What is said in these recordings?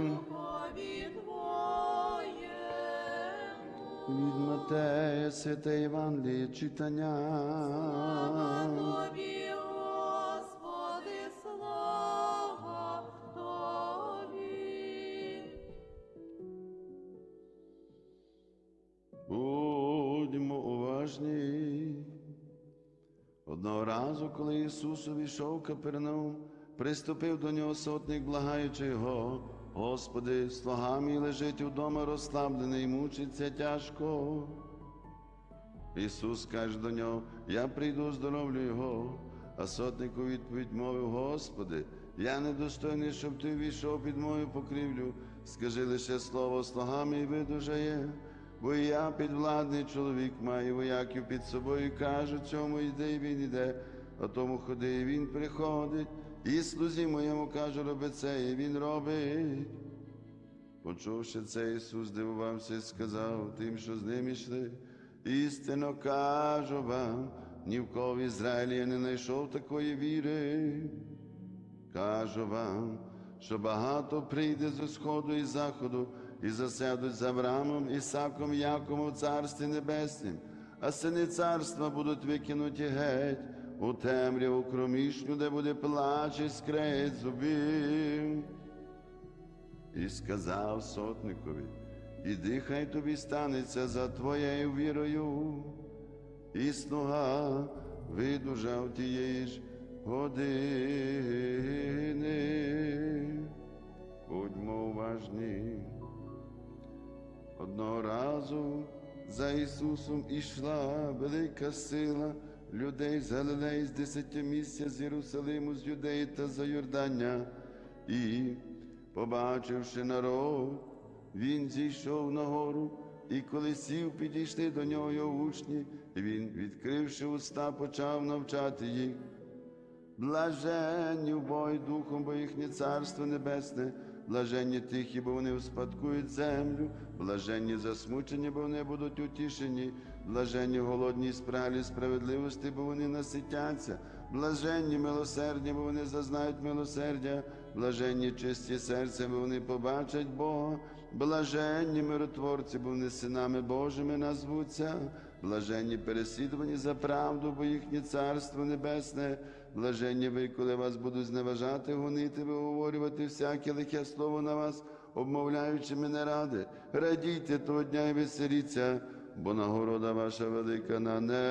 Духові Від Матея Святе Євангеліє читання. Тобі, Господи, слава Тобі. Будьмо уважні. Одного разу, коли Ісус увійшов Капернаум, приступив до нього сотник, благаючи його, Господи, слуга мій лежить удома розслаблений, мучиться тяжко. Ісус каже до нього, я прийду, оздоровлю його. А сотник у відповідь мовив, Господи, я недостойний, щоб ти війшов під мою покрівлю. Скажи лише слово слугами і видужає. Бо і я підвладний чоловік маю вояків під собою, кажу, цьому йде, і він іде, а тому ходи, і він приходить. І слузі моєму кажу, роби це, і він робить. Почувши це, Ісус дивувався і сказав тим, що з ним йшли. Істинно кажу вам, ні в кого в Ізраїлі я не знайшов такої віри. Кажу вам, що багато прийде з сходу і заходу, і засядуть з Авраамом, Ісаком, Яковом у Царстві Небеснім, а сини царства будуть викинуті геть у темряву кромішню, де буде плач і скрегіт зубів. І сказав сотникові, іди, хай тобі станеться за твоєю вірою. І слуга видужав тієї ж години. Будьмо уважні. Одного разу за Ісусом ішла велика сила людей з Галилеї, з десятимісця з Єрусалиму, з Юдеї та за Йордання. І, побачивши народ, він зійшов на гору, і коли сів, підійшли до нього його учні, і він, відкривши уста, почав навчати їх. Блаженні в бой духом, бо їхнє царство небесне, блаженні тихі, бо вони успадкують землю, блаженні засмучені, бо вони будуть утішені, блаженні голодні і спралі справедливості, бо вони наситяться, блаженні милосердні, бо вони зазнають милосердя, блаженні чисті серця, бо вони побачать Бога, блаженні миротворці, бо вони синами Божими назвуться, блаженні переслідувані за правду, бо їхнє царство небесне, блаженні ви, коли вас будуть зневажати, гонити, виговорювати всяке лихе слово на вас, обмовляючи мене ради. Радійте того дня і веселіться, бо нагорода ваша велика на небі.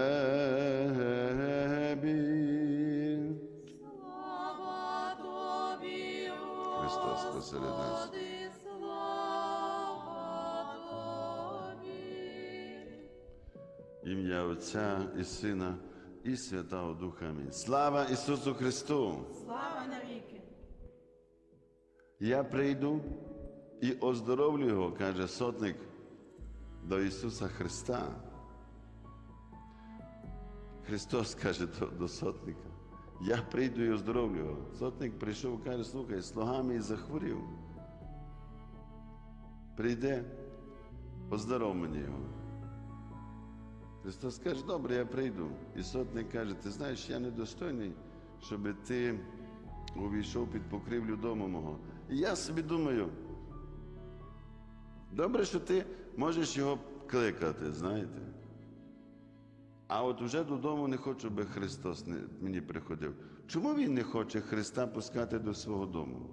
Слава Тобі, Христос посеред нас. Ім'я Отця і Сина і Святого Духа. Амінь. Слава Ісусу Христу! Слава навіки. Я прийду і оздоровлю його, каже сотник до Ісуса Христа. Христос каже до, до сотника. Я прийду і оздоровлю його. Сотник прийшов, каже, слухай, слугами і захворів. Прийде, оздоров мені його. Христос каже, добре, я прийду. І сотник каже, ти знаєш, я недостойний, щоб ти увійшов під покрівлю дому мого. І я собі думаю, добре, що ти можеш його кликати, знаєте. А от уже додому не хочу, би Христос мені приходив. Чому він не хоче Христа пускати до свого дому?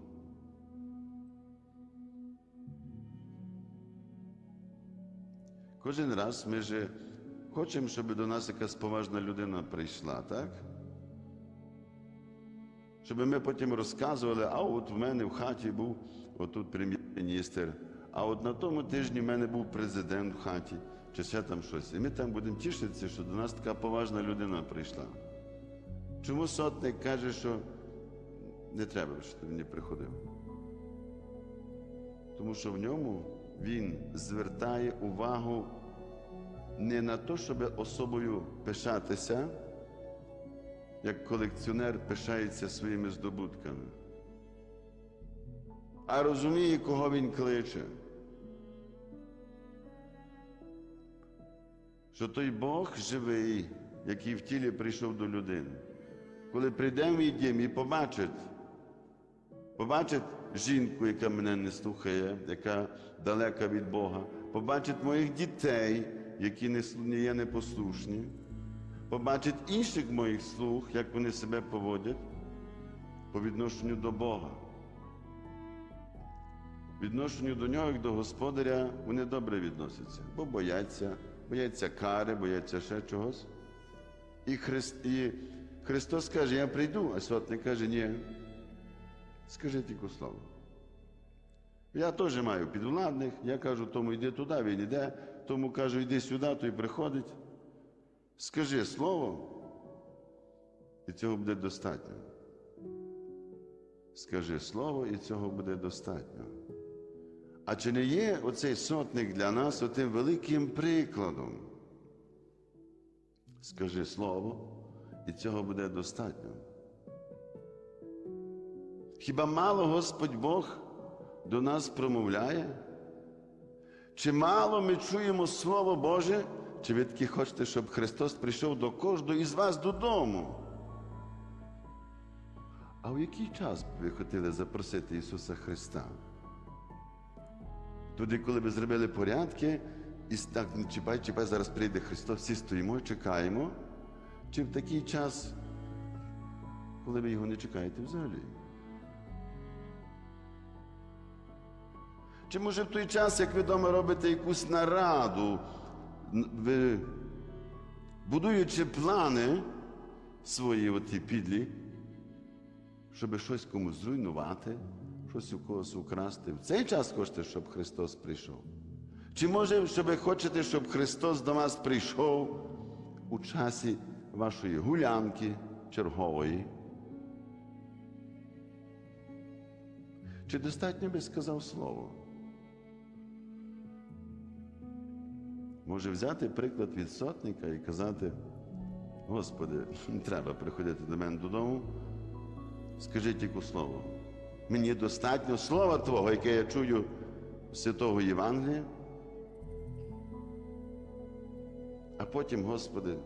Кожен раз ми же хочемо, щоб до нас якась поважна людина прийшла, так? Щоб ми потім розказували, а от в мене в хаті був отут прем'єр-міністр, а от на тому тижні в мене був президент в хаті, чи ще там щось. І ми там будемо тішитися, що до нас така поважна людина прийшла. Чому сотник каже, що не треба, щоб ти мені приходив? Тому що в ньому він звертає увагу не на те, щоб особою пишатися, як колекціонер пишається своїми здобутками, а розуміє, кого він кличе. Що той Бог живий, який в тілі прийшов до людини, коли прийде в мій дім і побачить, побачить жінку, яка мене не слухає, яка далека від Бога, побачить моїх дітей, які не, є непослушні, побачить інших моїх слуг, як вони себе поводять по відношенню до Бога. Відношенню до нього, як до господаря, вони добре відносяться, бо бояться, бояться кари, бояться ще чогось. І, Христ, і Христос каже, я прийду, а сотник каже, ні. Скажи тільки слово. Я теж маю підвладних, я кажу, тому йди туди, він йде, тому кажу, йди сюди, той приходить. Скажи слово, і цього буде достатньо. Скажи слово, і цього буде достатньо. А чи не є оцей сотник для нас отим великим прикладом? Скажи слово, і цього буде достатньо. Хіба мало Господь Бог до нас промовляє? Чи мало ми чуємо Слово Боже? Чи ви таки хочете, щоб Христос прийшов до кожного із вас додому? А в який час б ви хотіли запросити Ісуса Христа? Туди, коли ви зробили порядки, і так ну, чіпай, чіпай, зараз прийде Христос, всі стоїмо, і чекаємо. Чи в такий час, коли ви його не чекаєте взагалі? Чи може в той час, як ви робите якусь нараду, ви, будуючи плани свої оті підлі, щоб щось комусь зруйнувати, щось у когось украсти. В цей час хочете, щоб Христос прийшов? Чи може, що ви хочете, щоб Христос до вас прийшов у часі вашої гулянки чергової? Чи достатньо би сказав слово? Може взяти приклад від сотника і казати, Господи, треба приходити до мене додому, скажи тільки слово. Мені достатньо слова Твого, яке я чую Святого Євангелія. А потім, Господи,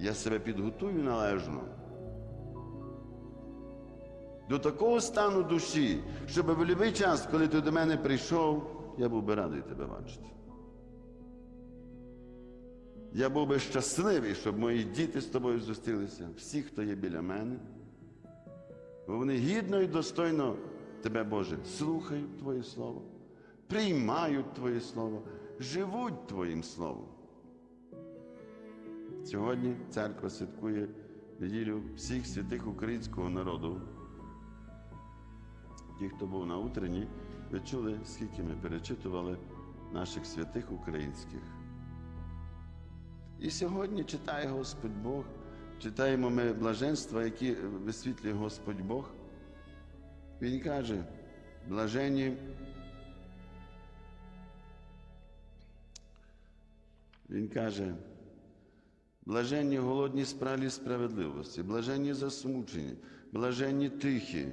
я себе підготую належно. До такого стану душі, щоб в будь-який час, коли ти до мене прийшов, я був би радий тебе бачити. Я був би щасливий, щоб мої діти з тобою зустрілися, всі, хто є біля мене. Бо вони гідно і достойно тебе, Боже, слухають Твоє Слово, приймають Твоє Слово, живуть Твоїм Словом. Сьогодні церква святкує неділю всіх святих українського народу. Ті, хто був на утренні, ви чули, скільки ми перечитували наших святих українських. І сьогодні читає Господь Бог, читаємо ми блаженства, які висвітлює Господь Бог. Він каже, блаженні. Він каже, блаженні голодні справі справедливості, блаженні засмучені, блаженні тихі,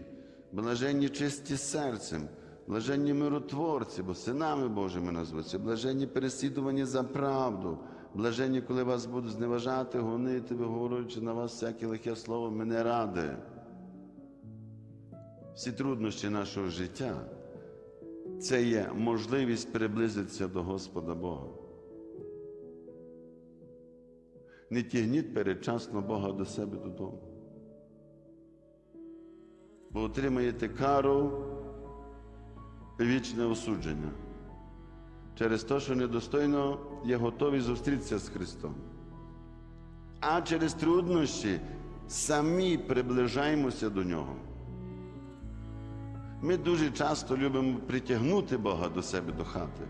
блаженні чисті серцем, блаженні миротворці, бо синами Божими назвуться, блаженні переслідувані за правду, блаженні, коли вас будуть зневажати, гонити, виговорюючи на вас всяке лихе слово, мене ради. Всі труднощі нашого життя це є можливість приблизитися до Господа Бога. Не тягніть передчасно Бога до себе додому. Бо отримаєте кару вічне осудження через те, що недостойно є готові зустрітися з Христом. А через труднощі самі приближаємося до Нього. Ми дуже часто любимо притягнути Бога до себе до хати,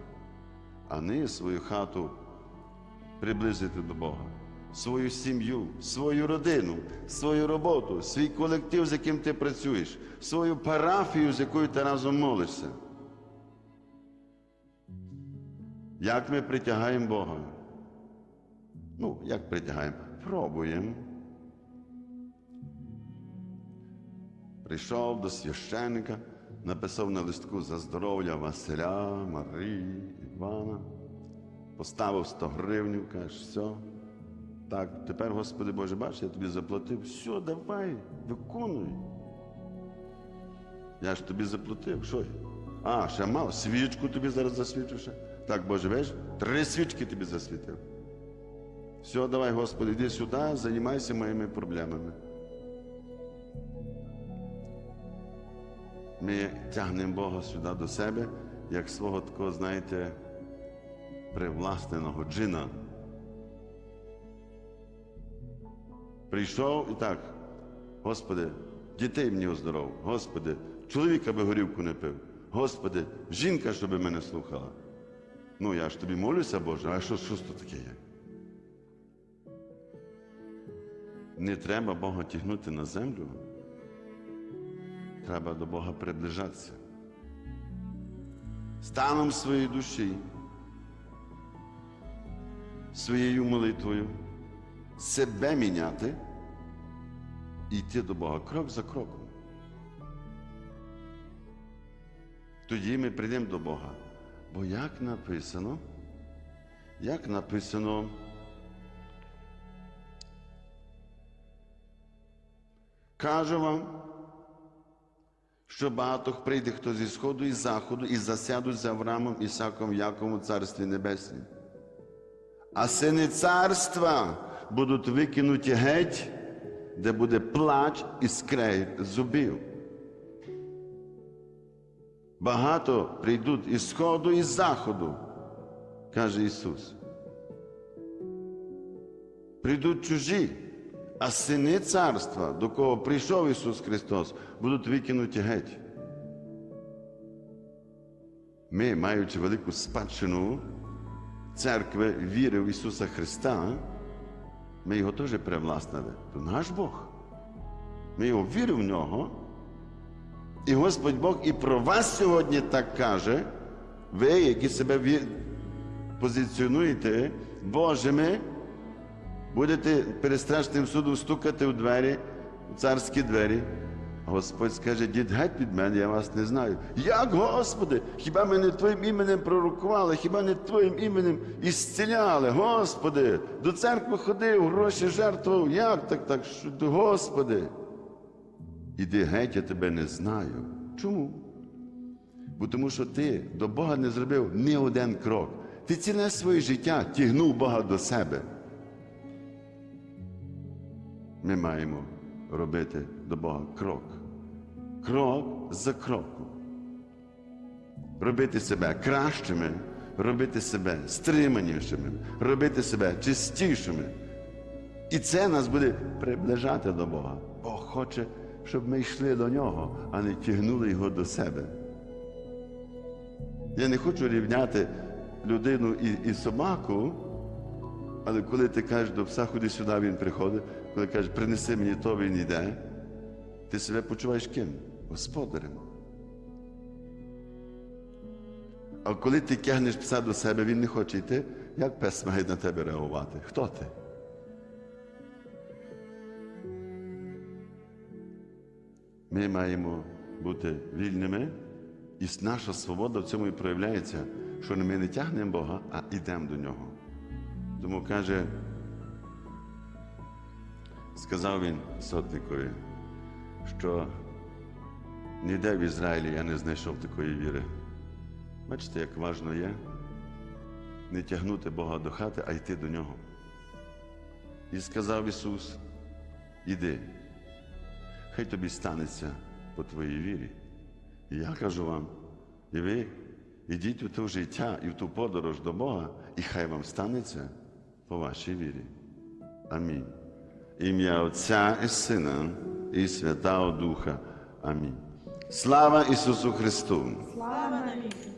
а не свою хату приблизити до Бога, свою сім'ю, свою родину, свою роботу, свій колектив, з яким ти працюєш, свою парафію, з якою ти разом молишся. Як ми притягаємо Бога? Ну, як притягаємо? Пробуємо. Прийшов до священника, написав на листку за здоров'я Василя, Марії, Івана, поставив 100 гривнів, каже, все. Так, тепер, Господи Боже, бачиш, я тобі заплатив. Все, давай, виконуй. Я ж тобі заплатив. Що? А, ще мало. Свічку тобі зараз засвічу ще. Так, Боже, веш, три свічки тобі засвітив. Все, давай, Господи, йди сюди, займайся моїми проблемами. Ми тягнемо Бога сюди до себе, як свого такого, знаєте, привласненого джина. Прийшов і так, Господи, дітей мені оздоров, Господи, чоловіка би горівку не пив, Господи, жінка, щоб мене слухала. Ну, я ж тобі молюся, Боже, а що, що ж таке є? Не треба Бога тягнути на землю. Треба до Бога приближатися. Станом своєї душі, своєю молитвою, себе міняти і йти до Бога крок за кроком. Тоді ми прийдемо до Бога. Бо як написано, як написано, кажу вам, що багато прийде хто зі сходу і заходу і засядуть за Авраамом, Ісаком, Яковом у царстві небеснім. А сини царства будуть викинуті геть, де буде плач і скрейт зубів. Багато прийдуть із сходу і з заходу, каже Ісус. Прийдуть чужі, а сини царства, до кого прийшов Ісус Христос, будуть викинуті геть. Ми, маючи велику спадщину церкви віри в Ісуса Христа, ми його теж привласнили. То наш Бог. Ми його віримо в нього. І Господь Бог і про вас сьогодні так каже, ви, які себе позиціонуєте Божими, будете перед страшним судом стукати у двері, у царські двері. А Господь скаже, дід геть від мене, я вас не знаю. Як, Господи, хіба ми не Твоїм іменем пророкували, хіба не Твоїм іменем ісціляли? Господи, до церкви ходив, гроші жертвував. Як так, так, Господи? Іди геть, я тебе не знаю. Чому? Бо тому що ти до Бога не зробив ні один крок. Ти ціле своє життя тягнув Бога до себе. Ми маємо робити до Бога крок. Крок за кроком. Робити себе кращими, робити себе стриманішими, робити себе чистішими. І це нас буде приближати до Бога. Бог хоче, щоб ми йшли до нього, а не тягнули його до себе. Я не хочу рівняти людину і, і собаку, але коли ти кажеш до пса, ходи сюди, він приходить, коли кажеш, принеси мені то, він йде, ти себе почуваєш ким? Господарем. А коли ти тягнеш пса до себе, він не хоче йти, як пес має на тебе реагувати? Хто ти? Ми маємо бути вільними, і наша свобода в цьому і проявляється, що ми не тягнемо Бога, а йдемо до нього. Тому каже, сказав він сотникові, що ніде в Ізраїлі я не знайшов такої віри. Бачите, як важно є не тягнути Бога до хати, а йти до нього. І сказав Ісус, іди, хай тобі станеться по твоїй вірі. І я кажу вам, і ви ідіть у те життя і в ту подорож до Бога, і хай вам станеться по вашій вірі. Амінь. Ім'я Отця і Сина і Святого Духа. Амінь. Слава Ісусу Христу! Слава навіки.